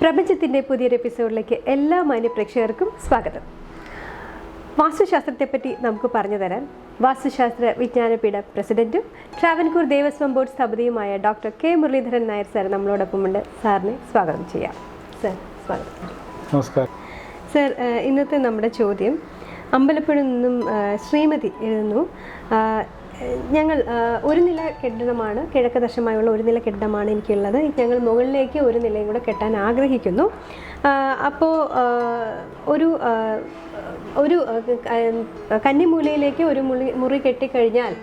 പ്രപഞ്ചത്തിന്റെ പുതിയൊരു എപ്പിസോഡിലേക്ക് എല്ലാ മാന്യ പ്രേക്ഷകർക്കും സ്വാഗതം. വാസ്തുശാസ്ത്രത്തെപ്പറ്റി നമുക്ക് പറഞ്ഞു തരാൻ വാസ്തുശാസ്ത്ര വിജ്ഞാനപീഠ പ്രസിഡന്റും Travancore Devaswom board സ്ഥാപതിയുമായ doctor K. Muraleedharan Nair sir നമ്മളോടൊപ്പമുണ്ട് സാറിനെ സ്വാഗതം ചെയ്യാം. സാർ സ്വാഗതം. നമസ്കാരം. സർ ഇന്നത്തെ നമ്മുടെ ചോദ്യം. അമ്പലപ്പുഴ നിന്നും ശ്രീമതി എഴുതുന്നു. ഞങ്ങൾ ഒരു നില കെട്ടിടമാണ് കിഴക്ക് ദശമായുള്ള ഒരു നില കെട്ടിടമാണ് എനിക്കുള്ളത്. ഞങ്ങൾ മുകളിലേക്ക് ഒരു നിലയും കൂടെ കെട്ടാൻ ആഗ്രഹിക്കുന്നു. അപ്പോൾ ഒരു ഒരു കന്നിമൂലയിലേക്ക് ഒരു മുറി മുറി കെട്ടിക്കഴിഞ്ഞാൽ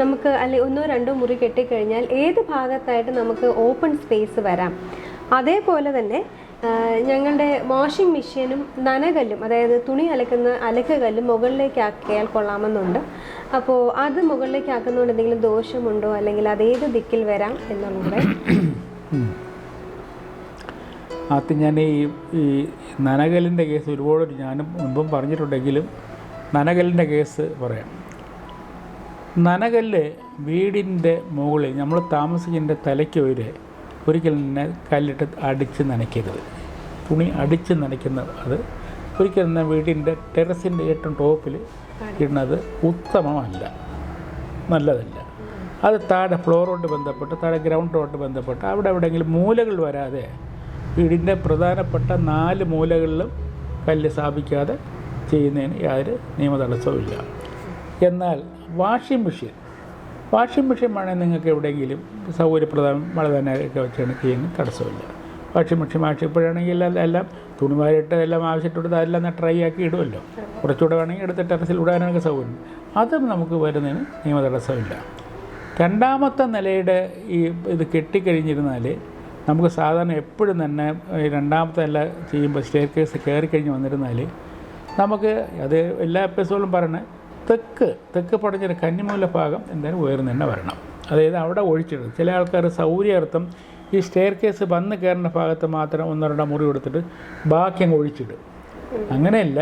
നമുക്ക് അല്ലെ ഒന്നോ രണ്ടോ മുറി കെട്ടിക്കഴിഞ്ഞാൽ ഏത് ഭാഗത്തായിട്ട് നമുക്ക് ഓപ്പൺ സ്പേസ് വരാം? അതേപോലെ തന്നെ ഞങ്ങളുടെ വാഷിംഗ് മെഷീനും നനകല്ലും അതായത് തുണി അലക്കുന്ന അലക്കുകല്ലും മുകളിലേക്ക് ആക്കിയാൽ കൊള്ളാമെന്നുണ്ട്. അപ്പോൾ അത് മുകളിലേക്ക് ആക്കുന്നതുകൊണ്ട് എന്തെങ്കിലും ദോഷമുണ്ടോ? അല്ലെങ്കിൽ അത് ഏത് ദിക്കിൽ വരാം എന്നുള്ളത്? അത് ഞാൻ ഈ ഈ നനകലിന്റെ കേസ് ഒരുപാട് ഞാനും മുൻപും പറഞ്ഞിട്ടുണ്ടെങ്കിലും നനകലിന്റെ കേസ് പറയാം. നനകല്ല് വീടിന്റെ മുകളിൽ നമ്മൾ താമസിക്കുന്നതിന്റെ തലയ്ക്ക് ഒരു ഒരിക്കലും തന്നെ കല്ലിട്ട് അടിച്ച് നനയ്ക്കരുത്. തുണി അടിച്ച് നനയ്ക്കുന്ന അത് ഒരിക്കലും തന്നെ വീടിന്റെ ടെറസിന്റെ ഏറ്റവും ടോപ്പിൽ ഇടുന്നത് ഉത്തമമല്ല. നല്ലതല്ല. അത് താഴെ ഫ്ലോറോട്ട് ബന്ധപ്പെട്ട് താഴെ ഗ്രൗണ്ടോട്ട് ബന്ധപ്പെട്ട് അവിടെ എവിടെയെങ്കിലും മൂലകൾ വരാതെ വീടിന്റെ പ്രധാനപ്പെട്ട നാല് മൂലകളിലും കല്ല് സ്ഥാപിക്കാതെ ചെയ്യുന്നതിന് യാതൊരു നിയമ തടസ്സവുമില്ല എന്നാൽ വാഷിംഗ് മെഷീൻ വാഷിംഗ് മെഷീൻ വേണമെങ്കിൽ നിങ്ങൾക്ക് എവിടെയെങ്കിലും സൗകര്യപ്രദം മഴ തന്നെ വെച്ചാണ് ചെയ്യുന്നത് തടസ്സമില്ല. വാഷിംഗ് മെഷീൻ വാഷ് ഇപ്പോഴാണെങ്കിൽ എല്ലാം തുണിമാരിട്ട് എല്ലാം ആവശ്യപ്പെട്ട് അതെല്ലാം ട്രൈ ആക്കി ഇടുമല്ലോ കുറച്ചുകൂടെ വേണമെങ്കിൽ എടുത്ത് ടെറസിൽ ഇടാനൊക്കെ സൗകര്യം. അതും നമുക്ക് വരുന്നതിന് നിയമ തടസ്സമില്ല. രണ്ടാമത്തെ നിലയുടെ ഈ ഇത് കെട്ടിക്കഴിഞ്ഞിരുന്നാൽ നമുക്ക് സാധാരണ എപ്പോഴും തന്നെ രണ്ടാമത്തെ നില ചെയ്യുമ്പോൾ സ്റ്റെയർ കേസ് കയറി കഴിഞ്ഞ് വന്നിരുന്നാൽ നമുക്ക് അത് എല്ലാ എപ്പിസോഡും പറഞ്ഞ് തെക്ക് തെക്ക് പടഞ്ഞൊരു കന്നിമൂല ഭാഗം എന്തായാലും ഉയർന്നു തന്നെ വരണം. അതായത് അവിടെ ഒഴിച്ചിടും ചില ആൾക്കാർ സൗകര്യാർത്ഥം ഈ സ്റ്റെയർ കേസ് വന്ന് കയറുന്ന ഭാഗത്ത് മാത്രം ഒന്നോ രണ്ടോ മുറി കൊടുത്തിട്ട് ബാക്കി അങ്ങ് ഒഴിച്ചിടും. അങ്ങനെയല്ല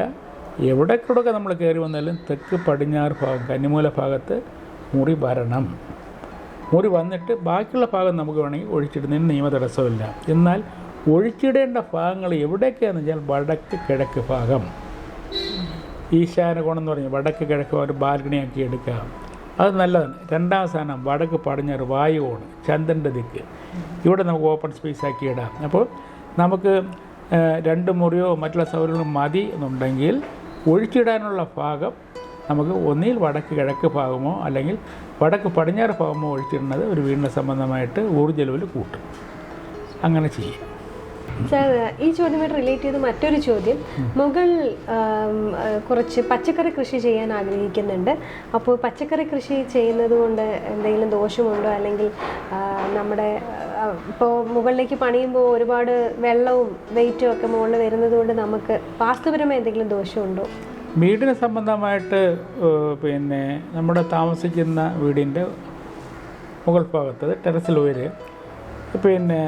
എവിടെ കൂടെയൊക്കെ നമ്മൾ കയറി വന്നാലും തെക്ക് പടിഞ്ഞാറ് ഭാഗം കന്നിമൂല ഭാഗത്ത് മുറി വരണം. മുറി വന്നിട്ട് ബാക്കിയുള്ള ഭാഗം നമുക്ക് വേണമെങ്കിൽ ഒഴിച്ചിടുന്നതിന് നിയമ തടസ്സമില്ല. എന്നാൽ ഒഴിച്ചിടേണ്ട ഭാഗങ്ങൾ എവിടെയൊക്കെയാണെന്ന് വെച്ചാൽ വടക്ക് കിഴക്ക് ഭാഗം. ഈശാന കോണം എന്ന് പറഞ്ഞാൽ വടക്ക് കിഴക്ക് ഒരു ബാൽക്കണി ആക്കി എടുക്കുക അത് നല്ലതാണ്. രണ്ടാം സ്ഥാനം വടക്ക് പടിഞ്ഞാറ് വായു കോണ് ചന്ദ്രന്റെ ദിക്ക്. ഇവിടെ നമുക്ക് ഓപ്പൺ സ്പേസ് ആക്കി ഇടാം. അപ്പോൾ നമുക്ക് രണ്ട് മുറിയോ മറ്റുള്ള സൗകര്യങ്ങളും മതി എന്നുണ്ടെങ്കിൽ ഒഴിച്ചിടാനുള്ള ഭാഗം നമുക്ക് ഒന്നിൽ വടക്ക് കിഴക്ക് ഭാഗമോ അല്ലെങ്കിൽ വടക്ക് പടിഞ്ഞാറ് ഭാഗമോ ഒഴിച്ചിടുന്നത് ഒരു വീടിനെ സംബന്ധമായിട്ട് ഊർജ ലെവൽ കൂട്ടും. അങ്ങനെ ചെയ്യും. സാർ ഈ ചോദ്യമായിട്ട് റിലേറ്റ് ചെയ്ത് മറ്റൊരു ചോദ്യം. മുകൾ കുറച്ച് പച്ചക്കറി കൃഷി ചെയ്യാൻ ആഗ്രഹിക്കുന്നുണ്ട്. അപ്പോൾ പച്ചക്കറി കൃഷി ചെയ്യുന്നത് കൊണ്ട് എന്തെങ്കിലും ദോഷമുണ്ടോ? അല്ലെങ്കിൽ നമ്മുടെ ഇപ്പോൾ മുകളിലേക്ക് പണിയുമ്പോൾ ഒരുപാട് വെള്ളവും വെയിറ്റും ഒക്കെ മുകളിൽ വരുന്നത് കൊണ്ട് നമുക്ക് വാസ്തുപരമായി എന്തെങ്കിലും ദോഷമുണ്ടോ? വീടിന് സംബന്ധമായിട്ട് പിന്നെ നമ്മുടെ താമസിക്കുന്ന വീടിന്റെ മുകൾ ഭാഗത്ത് ടെറസിൽ ഉയരെ പിന്നെ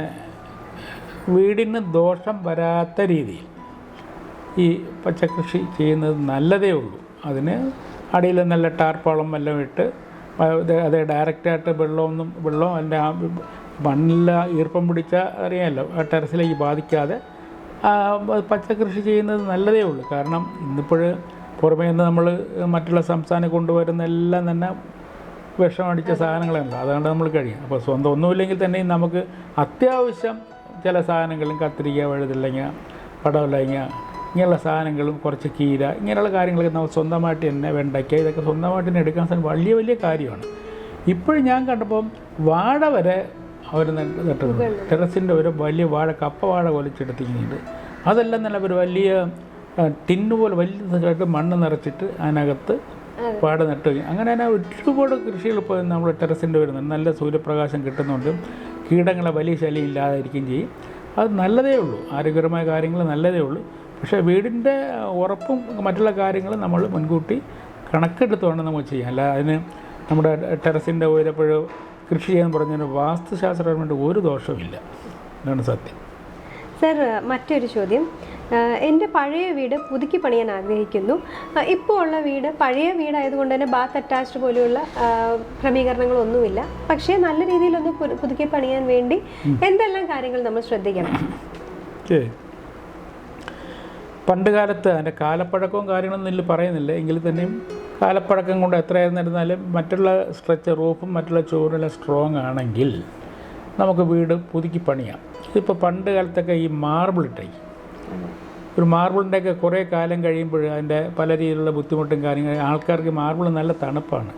വീടിന് ദോഷം വരാത്ത രീതിയിൽ ഈ പച്ചക്കൃഷി ചെയ്യുന്നത് നല്ലതേ ഉള്ളൂ. അതിന് അടിയിൽ നല്ല ടാർപ്പാളം എല്ലാം ഇട്ട് അത് ഡയറക്റ്റായിട്ട് വെള്ളമൊന്നും വെള്ളം അതിന്റെ ആ മണ്ണില ഈർപ്പം പിടിച്ച അറിയാമല്ലോ ആ ടെറസിലേക്ക് ബാധിക്കാതെ പച്ചക്കൃഷി ചെയ്യുന്നത് നല്ലതേ ഉള്ളൂ. കാരണം ഇന്നിപ്പോൾ പുറമേ നിന്ന് നമ്മൾ മറ്റുള്ള സംസ്ഥാനം കൊണ്ടുവരുന്ന എല്ലാം തന്നെ വിഷമടിച്ച സാധനങ്ങളാണല്ലോ അതുകൊണ്ട് നമ്മൾ കഴിയും. അപ്പോൾ സ്വന്തം ഒന്നുമില്ലെങ്കിൽ തന്നെയും നമുക്ക് അത്യാവശ്യം ചില സാധനങ്ങളും കത്തിരിക്ക വഴുതില്ലങ്ങ പടവലങ്ങ ഇങ്ങനെയുള്ള സാധനങ്ങളും കുറച്ച് കീര ഇങ്ങനെയുള്ള കാര്യങ്ങളൊക്കെ നമ്മൾ സ്വന്തമായിട്ട് തന്നെ വെണ്ടയ്ക്ക ഇതൊക്കെ സ്വന്തമായിട്ട് തന്നെ എടുക്കാൻ സാധനം വലിയ വലിയ കാര്യമാണ്. ഇപ്പോഴും ഞാൻ കണ്ടപ്പം വാഴ വരെ അവർ നട്ടിട്ടുണ്ട്. ടെറസിന്റെ ഒരു വലിയ വാഴ കപ്പ വാഴ കൊലിച്ചെടുത്തിരിക്കുന്നുണ്ട്. അതെല്ലാം നല്ല ഒരു വലിയ ടിന്നു ടിന്ന് പോലെ വലിയതായിട്ട് മണ്ണ് നിറച്ചിട്ട് അതിനകത്ത് വാഴ നട്ടു അങ്ങനെ തന്നെ ഒരുപാട് കൃഷികൾ ഇപ്പോൾ നമ്മൾ ടെറസിന്റെ വരുന്നുണ്ട്. നല്ല സൂര്യപ്രകാശം കിട്ടുന്നുണ്ട്. കീടങ്ങളെ വലിയ ശല്യം ഇല്ലാതിരിക്കുകയും ചെയ്യും. അത് നല്ലതേ ഉള്ളൂ. ആരോഗ്യപരമായ കാര്യങ്ങൾ നല്ലതേ ഉള്ളൂ. പക്ഷേ വീടിന്റെ ഉറപ്പും മറ്റുള്ള കാര്യങ്ങളും നമ്മൾ മുൻകൂട്ടി കണക്കെടുത്ത് വേണം നമ്മൾ ചെയ്യാം. അല്ല അതിന് നമ്മുടെ ടെറസിന്റെ ഉയരപ്പോഴോ കൃഷി ചെയ്യാൻ പറഞ്ഞതിന് വാസ്തുശാസ്ത്രപരമായിട്ട് ഒരു ദോഷവുമില്ല. ഇതാണ് സത്യം. സർ മറ്റൊരു ചോദ്യം. എന്റെ പഴയ വീട് പുതുക്കി പണിയാൻ ആഗ്രഹിക്കുന്നു. ഇപ്പോൾ ഉള്ള വീട് പഴയ വീടായതുകൊണ്ട് തന്നെ ബാത്ത് അറ്റാച്ച്ഡ് പോലെയുള്ള ക്രമീകരണങ്ങളൊന്നുമില്ല. പക്ഷേ നല്ല രീതിയിലൊന്ന് പുതുക്കി പണിയാൻ വേണ്ടി എന്തെല്ലാം കാര്യങ്ങൾ നമ്മൾ ശ്രദ്ധിക്കണം? പണ്ട് കാലത്ത് അതിന്റെ കാലപ്പഴക്കവും കാര്യങ്ങളൊന്നും ഇതിൽ പറയുന്നില്ല. എങ്കിൽ തന്നെയും കാലപ്പഴക്കം കൊണ്ട് എത്രയായിരുന്നിരുന്നാലും മറ്റുള്ള സ്ട്രെച്ച് റൂഫും മറ്റുള്ള ചുവരെല്ലാം സ്ട്രോങ് ആണെങ്കിൽ നമുക്ക് വീട് പുതുക്കി പണിയാം. ഇതിപ്പോൾ പണ്ട് കാലത്തൊക്കെ ഈ മാർബിൾ ഇട്ടേ. ഒരു മാർബിളിന്റെയൊക്കെ കുറേ കാലം കഴിയുമ്പോൾ അതിന്റെ പല രീതിയിലുള്ള ബുദ്ധിമുട്ടും കാര്യങ്ങളും ആൾക്കാർക്ക് മാർബിൾ നല്ല തണുപ്പാണ്.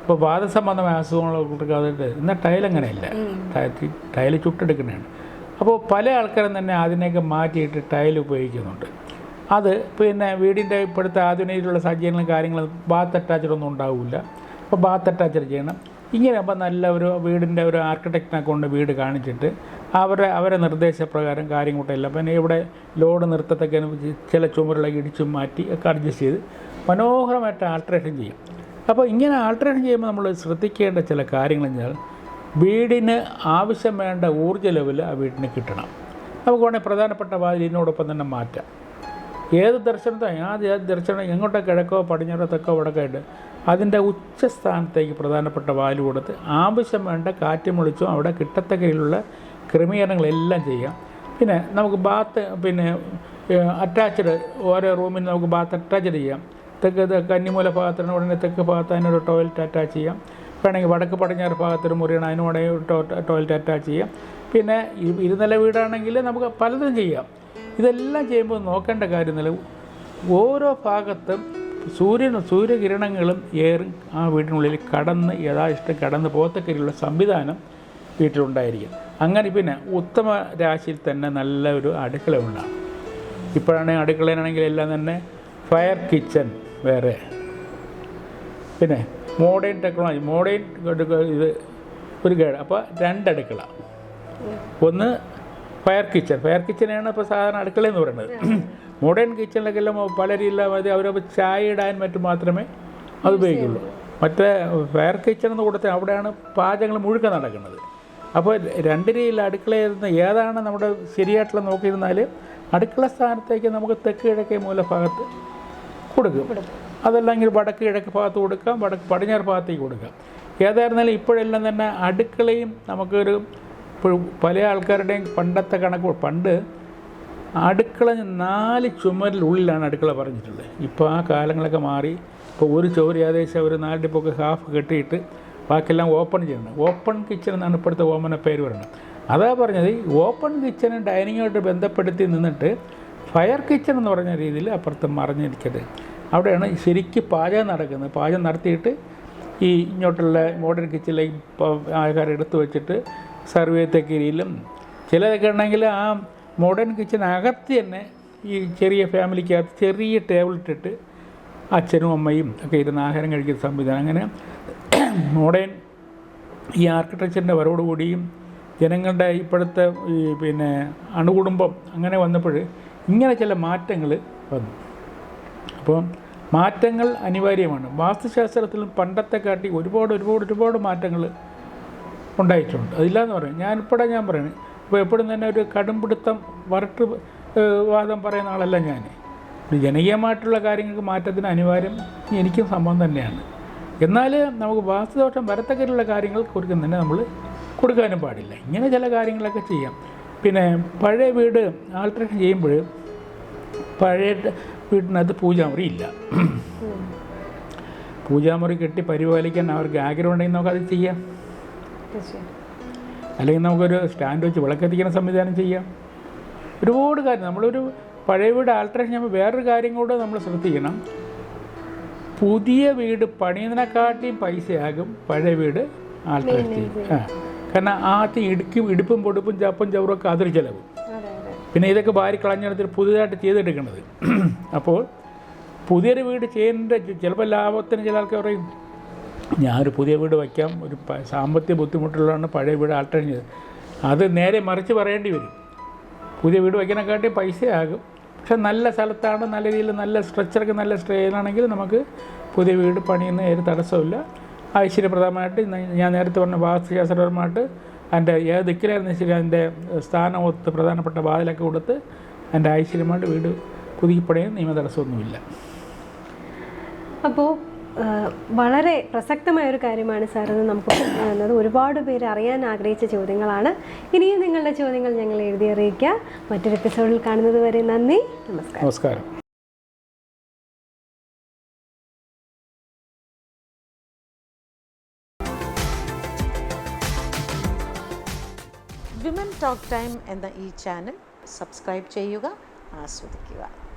അപ്പോൾ വാദസംബന്ധമായ അസുഖങ്ങളൊക്കെ അതിട്ട് എന്നാൽ ടൈൽ അങ്ങനെയല്ല. ടൈ- ടൈൽ ചുട്ടെടുക്കുന്നതാണ്. അപ്പോൾ പല ആൾക്കാരും തന്നെ അതിനെയൊക്കെ മാറ്റിയിട്ട് ടൈൽ ഉപയോഗിക്കുന്നുണ്ട്. അത് പിന്നെ വീടിന്റെ ഇപ്പോഴത്തെ ആധുനികയിലുള്ള സജ്ജീകരണങ്ങളും കാര്യങ്ങളും ബാത്ത് അറ്റാച്ചഡൊന്നും ഉണ്ടാവില്ല. അപ്പോൾ ബാത്ത് അറ്റാച്ചഡ് ചെയ്യണം. ഇങ്ങനെ അപ്പോൾ നല്ല ഒരു വീടിന്റെ ഒരു ആർക്കിടെക്റ്റിനെ കൊണ്ട് വീട് കാണിച്ചിട്ട് അവരെ അവരെ നിർദ്ദേശപ്രകാരം കാര്യങ്ങളെല്ലാം പിന്നെ ഇവിടെ ലോഡ് നിർത്തത്തൊക്കെ ചില ചുമരുകളൊക്കെ ഇടിച്ചു മാറ്റി ഒക്കെ അഡ്ജസ്റ്റ് ചെയ്ത് മനോഹരമായിട്ട് ആൾട്രേഷൻ ചെയ്യും. അപ്പോൾ ഇങ്ങനെ ആൾട്രേഷൻ ചെയ്യുമ്പോൾ നമ്മൾ ശ്രദ്ധിക്കേണ്ട ചില കാര്യങ്ങൾ വെച്ചാൽ വീടിന് ആവശ്യം വേണ്ട ഊർജ ലെവൽ ആ വീടിന് കിട്ടണം. നമുക്ക് വേണമെങ്കിൽ പ്രധാനപ്പെട്ട വാതിലിനോടൊപ്പം തന്നെ മാറ്റാം. ഏത് ദർശനത്തോ ആ ദർശനം എങ്ങോട്ടോ കിഴക്കോ പടിഞ്ഞാറോ തെക്കോ വടക്കായിട്ട് അതിന്റെ ഉച്ചസ്ഥാനത്തേക്ക് പ്രധാനപ്പെട്ട വാൽ കൊടുത്ത് ആവശ്യം വേണ്ട കാറ്റും വെളിച്ചവും അവിടെ കിട്ടത്തക്കയിലുള്ള ക്രമീകരണങ്ങളെല്ലാം ചെയ്യാം. പിന്നെ നമുക്ക് ബാത്ത് പിന്നെ അറ്റാച്ച്ഡ് ഓരോ റൂമിന് നമുക്ക് ബാത്ത് അറ്റാച്ച്ഡ് ചെയ്യാം. തെക്ക് കന്നിമൂല ഭാഗത്തിന് ഉടനെ തെക്ക് ഭാഗത്ത് അതിനൊരു ടോയ്ലറ്റ് അറ്റാച്ച് ചെയ്യാം. വേണമെങ്കിൽ വടക്ക് പടിഞ്ഞാറ് ഭാഗത്തൊരു മുറിയാണ് അതിനോടെ ടോയ്ലറ്റ് അറ്റാച്ച് ചെയ്യാം. പിന്നെ ഇരുനില വീടാണെങ്കിൽ നമുക്ക് പലതും ചെയ്യാം. ഇതെല്ലാം ചെയ്യുമ്പോൾ നോക്കേണ്ട കാര്യം നില ഓരോ ഭാഗത്തും സൂര്യൻ സൂര്യകിരണങ്ങളും ഏറും ആ വീടിനുള്ളിൽ കടന്ന് യഥാഇഷ്ടം കടന്ന് പോകത്തക്കരിയുള്ള സംവിധാനം വീട്ടിലുണ്ടായിരിക്കും. അങ്ങനെ പിന്നെ ഉത്തമ രാശിയിൽ തന്നെ നല്ല ഒരു അടുക്കള ഉണ്ടാകും. ഇപ്പോഴാണെങ്കിൽ അടുക്കളയിലാണെങ്കിൽ എല്ലാം തന്നെ ഫയർ കിച്ചൺ വേറെ. പിന്നെ മോഡേൺ ടെക്നോളജി മോഡേൺ ഇത് ഒരു ഗേഡ് അപ്പോൾ രണ്ടടുക്കള. ഒന്ന് ഫയർ കിച്ചൺ ഫയർ കിച്ചനാണ് ഇപ്പോൾ സാധാരണ അടുക്കള എന്ന് പറയുന്നത്. മോഡേൺ കിച്ചണിലൊക്കെ എല്ലാം പല രീതിയിലും മതി അവരപ്പോൾ ചായ ഇടാൻ മറ്റും മാത്രമേ അത് ഉപയോഗിക്കുള്ളൂ. മറ്റേ ഫയർ കിച്ചൺ എന്ന് കൊടുത്താൽ അവിടെയാണ് പാചകങ്ങൾ മുഴുക്ക നടക്കുന്നത്. അപ്പോൾ രണ്ട് രീതിയിൽ അടുക്കളയിരുന്ന ഏതാണ് നമ്മുടെ ശരിയായിട്ടുള്ള നോക്കിയിരുന്നാൽ അടുക്കള സ്ഥാനത്തേക്ക് നമുക്ക് തെക്ക് കിഴക്കേ മൂലഭാഗത്ത് കൊടുക്കും. അതല്ലെങ്കിൽ വടക്ക് കിഴക്ക് ഭാഗത്ത് കൊടുക്കാം വടക്ക് പടിഞ്ഞാറ് ഭാഗത്തേക്ക് കൊടുക്കാം. ഏതായിരുന്നാലും ഇപ്പോഴെല്ലാം തന്നെ അടുക്കളയും നമുക്കൊരു ഇപ്പോഴും പല ആൾക്കാരുടെയും പണ്ടത്തെ കണക്ക് പണ്ട് അടുക്കള നാല് ചുമരിനുള്ളിലാണ് അടുക്കള പറഞ്ഞിട്ടുള്ളത്. ഇപ്പോൾ ആ കാലങ്ങളൊക്കെ മാറി. ഇപ്പോൾ ഒരു ചോറ് ഏകദേശം ഒരു നാലിന്റെ പൊക്കെ ഹാഫ് കെട്ടിയിട്ട് ബാക്കിയെല്ലാം ഓപ്പൺ ചെയ്യണം ഓപ്പൺ കിച്ചൺ എന്നാണ് ഇപ്പോഴത്തെ ഓമന പേര് പറയുന്നത്. അതാ പറഞ്ഞത് ഓപ്പൺ കിച്ചണും ഡൈനിങ്ങുമായിട്ട് ബന്ധപ്പെടുത്തി നിന്നിട്ട് ഫയർ കിച്ചൺ എന്ന് പറഞ്ഞ രീതിയിൽ അപ്പുറത്ത് മറിഞ്ഞിരിക്കരുത്. അവിടെയാണ് ശരിക്കും പാചകം നടക്കുന്നത്. പാചകം നടത്തിയിട്ട് ഈ ഇങ്ങോട്ടുള്ള മോഡേൺ കിച്ചണിലേക്ക് ആൾക്കാർ എടുത്തു വെച്ചിട്ട് സർവ് രീതിയിലും ചിലതൊക്കെ ഉണ്ടെങ്കിൽ ആ മോഡേൺ കിച്ചൺ അകത്ത് തന്നെ ഈ ചെറിയ ഫാമിലിക്കകത്ത് ചെറിയ ടേബിൾ ഇട്ടിട്ട് അച്ഛനും അമ്മയും ഒക്കെ ഇരുന്ന് ആഹാരം കഴിക്കുന്ന സംവിധാനം. അങ്ങനെ മോഡേൺ ഈ ആർക്കിടെക്ചറിന്റെ വരവോടുകൂടിയും ജനങ്ങളുടെ ഇപ്പോഴത്തെ ഈ പിന്നെ അണുകുടുംബം അങ്ങനെ വന്നപ്പോൾ ഇങ്ങനെ ചില മാറ്റങ്ങൾ വന്നു. അപ്പോൾ മാറ്റങ്ങൾ അനിവാര്യമാണ്. വാസ്തുശാസ്ത്രത്തിലും പണ്ടത്തെ കാട്ടി ഒരുപാട് ഒരുപാട് ഒരുപാട് മാറ്റങ്ങൾ ഉണ്ടായിട്ടുണ്ട്. അതില്ലാന്ന് പറയും. ഞാൻ ഞാനിപ്പോഴാ ഞാൻ പറയുന്നത്. ഇപ്പോൾ എപ്പോഴും തന്നെ ഒരു കടുംപിടുത്തം വരട്ട് വാദം പറയുന്ന ആളല്ല ഞാൻ ജനകീയമായിട്ടുള്ള കാര്യങ്ങൾക്ക് മാറ്റത്തിന് അനിവാര്യം എനിക്കും സംഭവം തന്നെയാണ്. എന്നാൽ നമുക്ക് വാസ്തുദോഷം വരത്തക്കരുള്ള കാര്യങ്ങൾ കൊടുക്കുന്ന തന്നെ നമ്മൾ കൊടുക്കാനും പാടില്ല. ഇങ്ങനെ ചില കാര്യങ്ങളൊക്കെ ചെയ്യാം. പിന്നെ പഴയ വീട് ആൾട്രേഷൻ ചെയ്യുമ്പോൾ പഴയ വീട്ടിനകത്ത് പൂജാമുറി ഇല്ല. പൂജാമുറി കെട്ടി പരിപാലിക്കാൻ അവർക്ക് ആഗ്രഹം ഉണ്ടെങ്കിൽ നമുക്കത് ചെയ്യാം. അല്ലെങ്കിൽ നമുക്കൊരു സ്റ്റാൻഡ് വെച്ച് വിളക്കെത്തിക്കുന്ന സംവിധാനം ചെയ്യാം. ഒരുപാട് കാര്യം നമ്മളൊരു പഴയ വീട് ആൾട്രേഷൻ ചെയ്യുമ്പോൾ വേറൊരു കാര്യം കൂടെ നമ്മൾ ശ്രദ്ധിക്കണം. പുതിയ വീട് പണിയുന്നതിനെക്കാട്ടിയും പൈസയാകും പഴയ വീട് ആൾക്കാർ ആ. കാരണം ആദ്യം ഇടുക്കും ഇടുപ്പും പൊടുപ്പും ചപ്പും ചവറൊക്കെ അതൊരു ചിലവ്. അതെ അതെ. പിന്നെ ഇതൊക്കെ ഭാര്യ കളഞ്ഞെടുത്തിട്ട് പുതിയതായിട്ട് ചെയ്തെടുക്കുന്നത് അപ്പോൾ പുതിയൊരു വീട് ചെയ്യേണ്ട ചിലപ്പോൾ ലാഭത്തിന് ചില ആൾക്കാർ പറയും ഞാനൊരു പുതിയ വീട് വയ്ക്കാം. ഒരു സാമ്പത്തിക ബുദ്ധിമുട്ടുള്ളതാണ് പഴയ വീട് ആൾട്ടർ ചെയ്ത്. അത് നേരെ മറിച്ച് പറയേണ്ടി വരും. പുതിയ വീട് വയ്ക്കാനെക്കാട്ടി പൈസയാകും. പക്ഷെ നല്ല സ്ഥലത്താണ് നല്ല രീതിയിൽ നല്ല സ്ട്രക്ചറൊക്കെ നല്ല സ്ട്രെയിനാണെങ്കിൽ നമുക്ക് പുതിയ വീട് പണിയുന്ന ഒരു തടസ്സമില്ല ഐശ്വര്യപ്രദമായിട്ട് ഞാൻ നേരത്തെ പറഞ്ഞ വാസ്തുശാസ്ത്രപരമായിട്ട് അതിന്റെ ഏത് ദിക്കിലായിരുന്നു ശരി അതിന്റെ സ്ഥാനം ഒത്ത് പ്രധാനപ്പെട്ട വാതിലൊക്കെ കൊടുത്ത് അതിന്റെ ഐശ്വര്യമായിട്ട് വീട് പുതുക്കിപ്പണിയാൻ നിയമ തടസ്സമൊന്നുമില്ല. അപ്പോൾ വളരെ പ്രസക്തമായ ഒരു കാര്യമാണ് സാർ എന്ന് നമുക്ക് പറയുന്നത്. ഒരുപാട് പേര് അറിയാൻ ആഗ്രഹിച്ച ചോദ്യങ്ങളാണ്. ഇനിയും നിങ്ങളുടെ ചോദ്യങ്ങൾ ഞങ്ങൾ എഴുതി അറിയിക്കുക മറ്റൊരു എപ്പിസോഡിൽ കാണുന്നത് വരെ നന്ദി. നമസ്കാരം. നമസ്കാരം. വിമൻ ടോക്ക് ടൈം എന്ന ഈ ചാനൽ സബ്സ്ക്രൈബ് ചെയ്യുക ആസ്വദിക്കുക.